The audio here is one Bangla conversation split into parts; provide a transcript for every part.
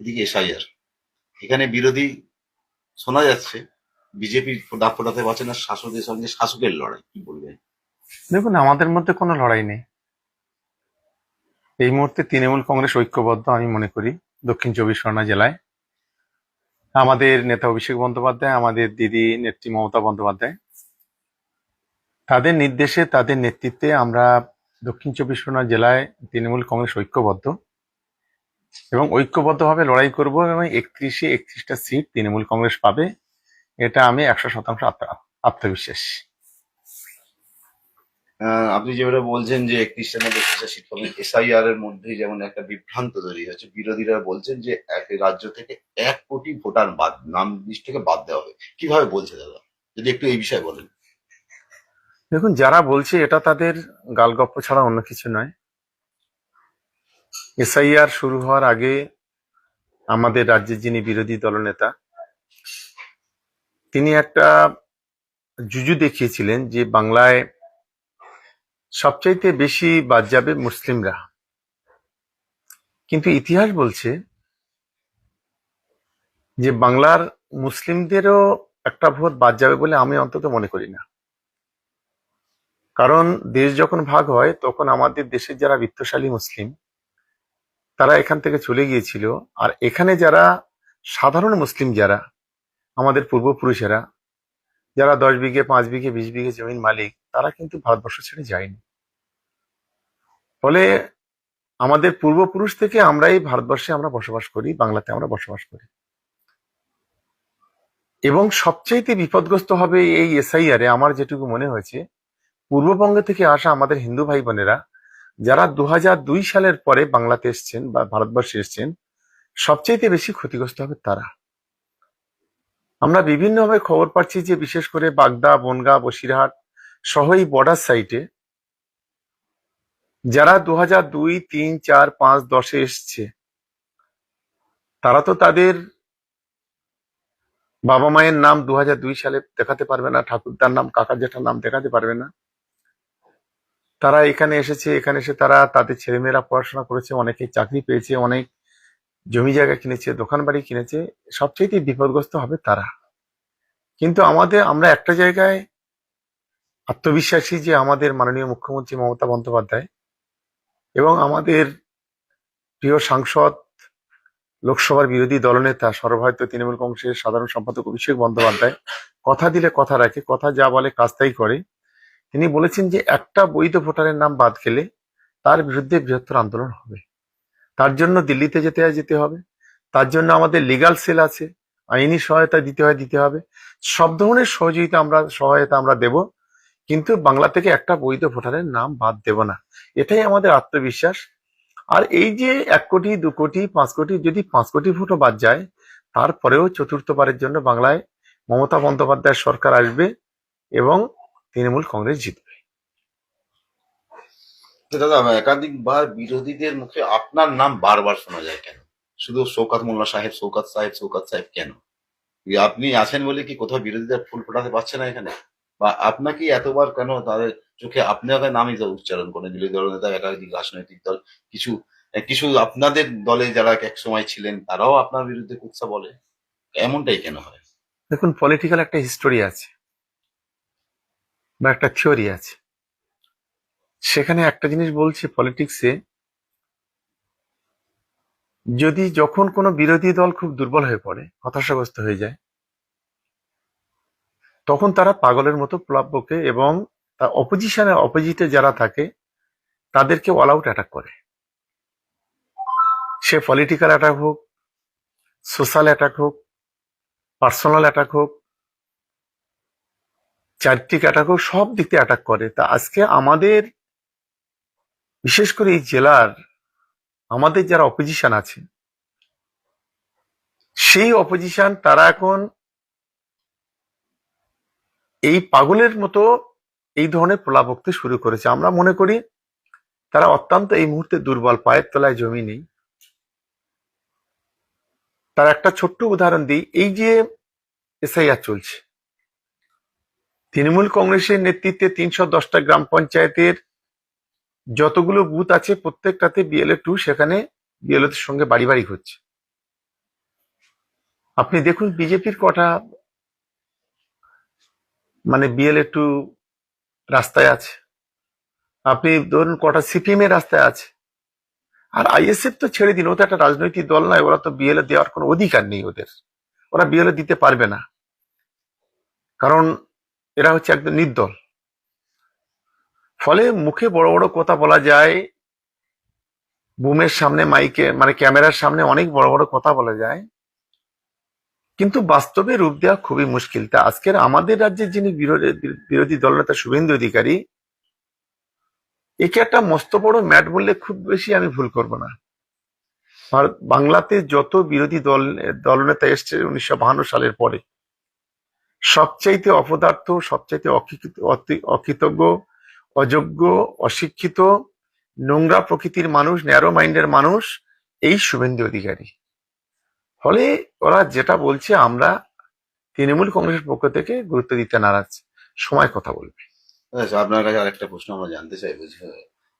এদিকে এসআইআর। এখানে বিরোধী শোনা যাচ্ছে, বিজেপি ডাক ফোটাতে পারছে না শাসকের সঙ্গে শাসকের লড়াই, কি বলবে? দেখুন, আমাদের মধ্যে কোনো লড়াই নেই। এই মুহূর্তে তৃণমূল কংগ্রেস ঐক্যবদ্ধ, আমি মনে করি, দক্ষিণ চব্বিশ পরগনা জেলায়। আমাদের নেতা অভিষেক বন্দ্যোপাধ্যায়, আমাদের দিদি, নেত্রী মমতা বন্দ্যোপাধ্যায়। তাদের নির্দেশে, তাদের নেতৃত্বে আমরা দক্ষিণ চব্বিশ পরগনা জেলায় তৃণমূল কংগ্রেস ঐক্যবদ্ধ। এবং ঐক্যবদ্ধভাবে লড়াই করব এবং একত্রিশে একত্রিশটা সিট তৃণমূল কংগ্রেস পাবে এটা আমি একশো শতাংশ আত্মবিশ্বাস। আপনি যেভাবে বলছেন যে একত্রিশটার মধ্যে একত্রিশটা সিট পাবেন এসআইআর এর মধ্যে যেমন একটা বিভ্রান্ত তৈরি হচ্ছে বিরোধীরা বলছেন যে এক রাজ্য থেকে এক কোটি ভোটার বাদ নাম লিস্ট থেকে বাদ দেওয়া হবে। কীভাবে বলছে দাদা? যদি একটু এই বিষয়ে বলেন। দেখুন যারা বলছে এটা তাদের গালগপ্প ছাড়া অন্য কিছু নয়। এসআইআর শুরু হওয়ার আগে আমাদের রাজ্যের যিনি বিরোধী দলনেতা, তিনি একটা জুজু দেখিয়েছিলেন যে বাংলায় সবচাইতে বেশি বাদ যাবে মুসলিমরা। কিন্তু ইতিহাস বলছে যে বাংলার মুসলিমদেরও একটা ভোট বাদ যাবে বলে আমি অন্তত মনে করি না। কারণ দেশ যখন ভাগ হয়, তখন আমাদের দেশের যারা বিত্তশালী মুসলিম তারা এখান থেকে চলে গিয়েছিল। আর এখানে যারা সাধারণ মুসলিম যারা, আমাদের পূর্বপুরুষেরা, যারা দশ বিঘে, পাঁচ বিঘে, বিশ বিঘে জমির মালিক, তারা কিন্তু ভারতবর্ষ ছেড়ে যায়নি। ফলে আমাদের পূর্বপুরুষ থেকে আমরাই ভারতবর্ষে আমরা বসবাস করি, বাংলাতে আমরা বসবাস করি। এবং সবচাইতে বিপদগ্রস্ত হবে এই এসআইআর আমার যেটুকু মনে হয়েছে, পূর্ববঙ্গ থেকে আসা আমাদের হিন্দু ভাই বোনেরা যারা দু সালের পরে বাংলাতে এসছেন বা ভারতবর্ষে এসছেন, সবচাইতে বেশি ক্ষতিগ্রস্ত হবে তারা। আমরা বিভিন্নভাবে খবর পাচ্ছি যে, বিশেষ করে বাগদা, বনগা, বসিরহাট সহ এই বর্ডার সাইটে যারা দু হাজার দুই, তিন, চার, পাঁচ, দশে এসছে, তারা তো তাদের বাবা মায়ের নাম দু সালে দেখাতে পারবে না, ঠাকুরদার নাম কাকা জেঠার নাম দেখাতে পারবে না। তারা এখানে এসেছে, এখানে এসে তারা তাদের ছেলেমেয়েরা পড়াশোনা করেছে, অনেকে চাকরি পেয়েছে, অনেক জমি জায়গা কিনেছে, দোকান বাড়ি কিনেছে সবচেয়ে বিপদগ্রস্ত হবে তারা। কিন্তু আমাদের, আমরা একটা জায়গায় আত্মবিশ্বাসী যে আমাদের মাননীয় মুখ্যমন্ত্রী মমতা বন্দ্যোপাধ্যায় এবং আমাদের প্রিয় সাংসদ, লোকসভার বিরোধী দলনেতা, সর্বভারতীয় তৃণমূল কংগ্রেসের সাধারণ সম্পাদক অভিষেক বন্দ্যোপাধ্যায়, কথা দিলে কথা রাখে, কথা যা বলে কাজ তাই করে। তিনি বলেছেন যে একটা বৈধ ভোটারের নাম বাদ গেলে তার বিরুদ্ধে বৃহত্তর আন্দোলন হবে। তার জন্য দিল্লিতে যেতে হয়, যেতে হবে। তার জন্য আমাদের লিগাল সেল আছে, আইনি সহায়তা দিতে হয়, দিতে হবে। সব ধরনের সহযোগিতা আমরা, সহায়তা আমরা দেব, কিন্তু বাংলা থেকে একটা বৈধ ভোটারের নাম বাদ দেব না। এটাই আমাদের আত্মবিশ্বাস। আর এই যে এক কোটি, দু কোটি, পাঁচ কোটি, যদি পাঁচ কোটি ভোটও বাদ যায়, তারপরেও চতুর্থবারের জন্য বাংলায় মমতা বন্দ্যোপাধ্যায়ের সরকার আসবে এবং তৃণমূল কংগ্রেস জিতবে। দাদা একাধিকবার বিরোধীদের মুখে আপনার নাম বারবার শোনা যায় কেন? শুধু শৌকাত মোল্লা সাহেব শৌকাত সাহেব শৌকাত সাহেব কেন? আপনি আছেন বলে কি কোথাও বিরোধীদের ফুল ফোটাতে পারছে না এখানে? বা আপনাকে এতবার কেন তাদের চোখে আপনাদের নামই উচ্চারণ করেন? বিরোধী দল নেতা একাধিক রাজনৈতিক দল কিছু কিছু আপনাদের দলে যারা এক সময় ছিলেন তারাও আপনার বিরুদ্ধে কুৎসা বলে? এমনটাই কেন হয়? দেখুন পলিটিক্যাল একটা হিস্টোরি আছে। বা একটা থিওরি আছে। সেখানে একটা জিনিস বলছে পলিটিক্সে যদি যখন কোনো বিরোধী দল খুব দুর্বল হয়ে পড়ে, হতাশাগ্রস্ত হয়ে যায়, তখন তারা পাগলের মতো প্লাবকে এবং তার অপোজিশনের অপোজিটে যারা থাকে, তাদেরকে অল আউট অ্যাটাক করে। সে পলিটিক্যাল অ্যাটাক হোক সোশ্যাল অ্যাটাক হোক পার্সোনাল অ্যাটাক হোক চারিত্রিক অ্যাটাক হোক সব দিক থেকে অ্যাটাক করে। তা আজকে আমাদের, বিশেষ করে এই জেলার, আমাদের যারা অপোজিশন আছে, সেই অপোজিশন তারা এখন এই পাগলের মতো এই ধরনের প্রলাপক্তি শুরু করেছে। আমরা মনে করি তারা অত্যন্ত এই মুহূর্তে দুর্বল, পায়ের তলায় জমি নেই। তার একটা ছোট্ট উদাহরণ দিই। এই যে এসআইআর চলছে তৃণমূল কংগ্রেসের নেতৃত্বে তিনশো দশটা গ্রাম পঞ্চায়েতের যতগুলো বুথ আছে, প্রত্যেকটাতে বিএলএ টু সেখানে বিএলএ সঙ্গে বাড়ি বাড়ি হচ্ছে। আপনি দেখুন বিজেপির কটা মানে বিএল একটু রাস্তায় আছে। আপনি ধরুন, কটা সিপিএম এর রাস্তায় আছে। আর আইএসএফ তো ছেড়ে দিন ও তো একটা রাজনৈতিক দল নয়, ওরা তো বিএলএ দেওয়ার কোনো অধিকার নেই ওদের। ওরা বিএলএ দিতে পারবে না। কারণ এরা হচ্ছে একদম নির্দল। ফলে মুখে বড় বড় কথা বলা যায়, বুমের সামনে মাইকে মানে ক্যামেরার সামনে অনেক বড় বড় কথা বলা যায়। কিন্তু বাস্তবে রূপ দেওয়া খুবই মুশকিল। তা আজকের আমাদের রাজ্যের যিনি বিরোধী দলনেতা শুভেন্দু অধিকারী, একে একটা মস্ত বড় ম্যাট বললে খুব বেশি আমি ভুল করব না। আর বাংলাতে যত বিরোধী দল দলনেতা এসছে উনিশশো সালের পরে সবচাইতে অপদার্থ, সবচাইতে অকৃতজ্ঞ, অযোগ্য, অশিক্ষিত, নোংরা প্রকৃতির মানুষ ন্যারো মাইন্ডের মানুষ, এই শুভেন্দু অধিকারী। ফলে ওরা যেটা বলছে আমরা তৃণমূল কংগ্রেসের পক্ষ থেকে গুরুত্ব দিতে নারাজ। সময় কথা বলবে। আচ্ছা আপনার কাছে আরেকটা প্রশ্ন আমরা জানতে চাইব যে-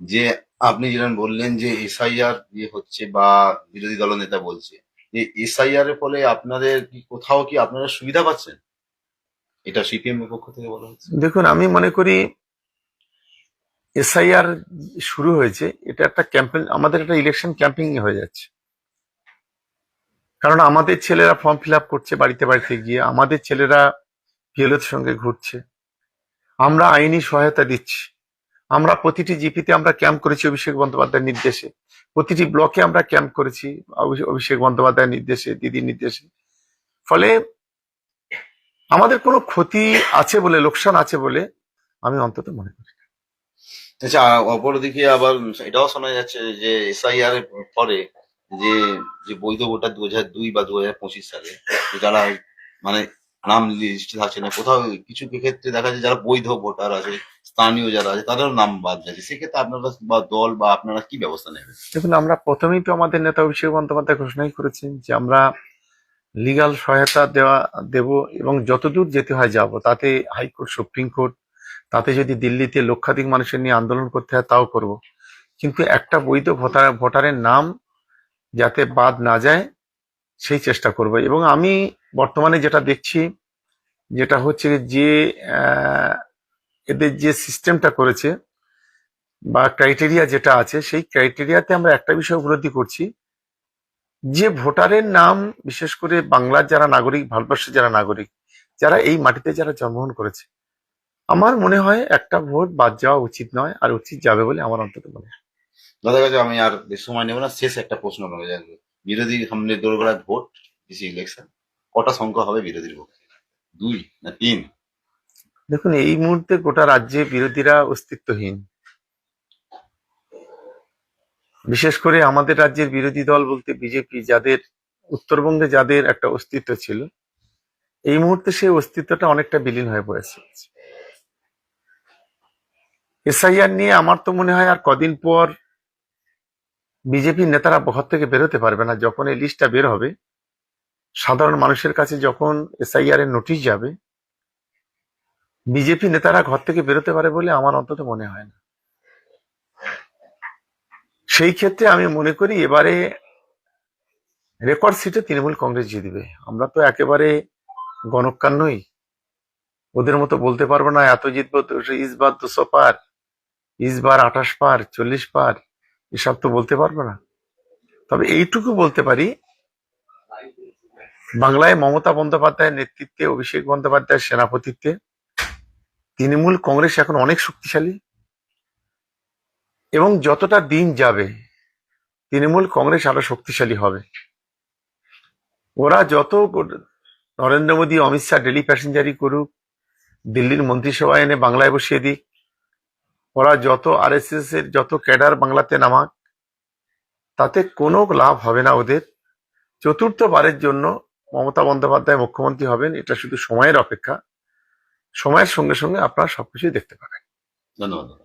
যে আপনি যেরকম বললেন যে এসআইআর যে হচ্ছে বা বিরোধী দল নেতা বলছে, যে এসআইআর এর ফলে আপনাদের কি কোথাও কি আপনারা সুবিধা পাচ্ছেন? এটা সিপিএম এর পক্ষ থেকে বলা হচ্ছে? দেখুন, আমি মনে করি এসআইআর শুরু হয়েছে, এটা একটা ক্যাম্পেইন, আমাদের একটা ইলেকশন ক্যাম্পিং হয়ে যাচ্ছে। কারণ আমাদের ছেলেরা ফর্ম ফিল আপ করছে বাড়িতে বাড়িতে গিয়ে, আমাদের ছেলেরা পিএলওর সঙ্গে ঘুরছে। আমরা আইনি সহায়তা দিচ্ছি। আমরা প্রতিটি জিপিতে আমরা ক্যাম্প করেছি অভিষেক বন্দ্যোপাধ্যায়ের নির্দেশে। প্রতিটি ব্লকে আমরা ক্যাম্প করেছি অভিষেক বন্দ্যোপাধ্যায়ের নির্দেশে, দিদির নির্দেশে। ফলে আমাদের কোনো ক্ষতি আছে বলে লোকসান আছে বলে আমি অন্তত মনে করি আচ্ছা অপরদিকে আবার এটাও শোনা যাচ্ছে যে এসআইআর এর পরে যে যে বৈধ ভোটার দু হাজার দুই বা দু হাজার পঁচিশ সালে যারা মানে নাম লিস্টে থাকছে না কোথাও কিছু ক্ষেত্রে দেখা যায় যারা বৈধ ভোটার আছে স্থানীয় যারা আছে তাদেরও নাম বাদ যাচ্ছে। সেক্ষেত্রে আপনারা বা দল বা আপনারা কি ব্যবস্থা নেবেন? দেখুন আমরা প্রথমেই তো আমাদের নেতা অভিষেক বন্দ্যোপাধ্যায় ঘোষণাই করেছেন যে আমরা লিগাল সহায়তা দেওয়া, দেব এবং যতদূর যেতে হয় যাব। তাতে হাইকোর্ট সুপ্রিম কোর্ট তাতে যদি দিল্লিতে লক্ষাধিক মানুষের নিয়ে আন্দোলন করতে হয় তাও করব। কিন্তু একটা বৈধ ভোটার, ভোটারের নাম যাতে বাদ না যায়, সেই চেষ্টা করব। এবং আমি বর্তমানে যেটা দেখছি, যেটা হচ্ছে যে এদের যে সিস্টেমটা করেছে বা ক্রাইটেরিয়া যেটা আছে, সেই ক্রাইটেরিয়াতে আমরা একটা বিষয় উপলব্ধি করছি। যে ভোটারের নাম বিশেষ করে বাংলার যারা নাগরিক ভারতবর্ষের যারা নাগরিক যারা এই মাটিতে যারা জন্মগ্রহণ করেছে আমার মনে হয় একটা ভোট বাদ যাওয়া উচিত নয় আর উচিত যাবে বলে আমার অন্তত মনে হয়। দাদা কাছে আমি আর সময় নেব না শেষ একটা প্রশ্ন আপনাকে জানব। বিরোধী সামনে দোরগোড়ায় ভোট ডিসি ইলেকশন কটা সংখ্যা হবে বিরোধীর পক্ষে? দুই না তিন? দেখুন এই মুহূর্তে গোটা রাজ্যে বিরোধীরা অস্তিত্বহীন। বিশেষ করে আমাদের রাজ্যের বিরোধী দল বলতে বিজেপি, যাদের উত্তরবঙ্গে যাদের একটা অস্তিত্ব ছিল, এই মুহূর্তে সেই অস্তিত্বটা অনেকটা বিলীন হয়ে পড়েছে। এসআইআর নিয়ে আমার তো মনে হয় আর কদিন পর বিজেপির নেতারা ঘর থেকে বেরোতে পারবে না। যখন এই লিস্টটা বের হবে, সাধারণ মানুষের কাছে যখন এসআইআর এর নোটিশ যাবে, বিজেপি নেতারা ঘর থেকে বেরোতে পারে বলে আমার অন্তত মনে হয় না। সেই ক্ষেত্রে আমি মনে করি এবারে রেকর্ড সিটে তৃণমূল কংগ্রেস জিতবে আমরা তো একেবারে গণকান নই। ওদের মতো বলতে পারব না, এত জিতবো ইসবার দুশো পার ইসবার আঠাশ পার, চল্লিশ পার, এসব তো বলতে পারব না। তবে এইটুকু বলতে পারি, বাংলায় মমতা বন্দ্যোপাধ্যায়ের নেতৃত্বে, অভিষেক বন্দ্যোপাধ্যায়ের সেনাপতিত্বে তৃণমূল কংগ্রেস এখন অনেক শক্তিশালী। এবং যতটা দিন যাবে, তৃণমূল কংগ্রেস আরও শক্তিশালী হবে। ওরা যত নরেন্দ্র মোদী, অমিত শাহ ডেলি প্যাসেঞ্জারি করুক, দিল্লির মন্ত্রিসভা এনে বাংলায় বসিয়ে দিক, ওরা যত আর এর যত ক্যাডার বাংলাতে নামাক, তাতে কোনো লাভ হবে না ওদের। চতুর্থবারের জন্য মমতা বন্দ্যোপাধ্যায় মুখ্যমন্ত্রী হবেন, এটা শুধু সময়ের অপেক্ষা। সময়ের সঙ্গে সঙ্গে আপনারা সবকিছুই দেখতে পাবেন। ধন্যবাদ দাদা।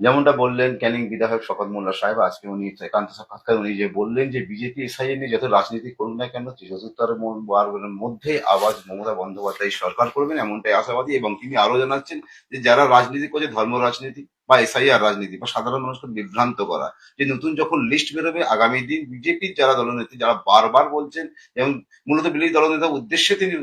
যেমনটা বললেন ক্যানিং বিধায়ক শকত মোল্লা সাহেব, আজকে উনি একান্ত সাক্ষাৎকার, উনি যে বললেন যে বিজেপি এসআইএ নিয়ে যত রাজনীতি করুন না কেন চতুর্থের মধ্যে আওয়াজ মমতা বন্দ্যোপাধ্যায় সরকার করবেন এমনটাই আশাবাদী এবং তিনি আরও জানাচ্ছেন যে যারা রাজনীতি করছে, ধর্ম রাজনীতি বা এসআইআর রাজনীতি বা সাধারণ মানুষকে বিভ্রান্ত করা, যে নতুন যখন লিস্ট বেরোবে, আগামী দিন বিজেপির যারা দলনেত্রী, যারা বারবার বলছেন এবং মূলত বিরোধী দলনেতার উদ্দেশ্যে তিনি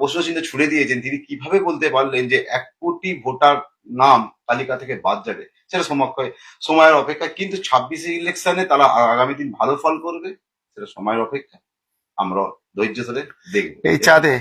প্রশ্ন চিহ্ন ছুড়ে দিয়েছেন, তিনি কীভাবে বলতে পারলেন যে এক কোটি ভোটার নাম তালিকা থেকে বাদ যাবে। সেটা সময় সময়ের অপেক্ষা কিন্তু ছাব্বিশে ইলেকশনে তারা আগামী দিন ভালো ফল করবে, সেটা সময়ের অপেক্ষা আমরা ধৈর্য ধরে দেখব। এই চাঁদে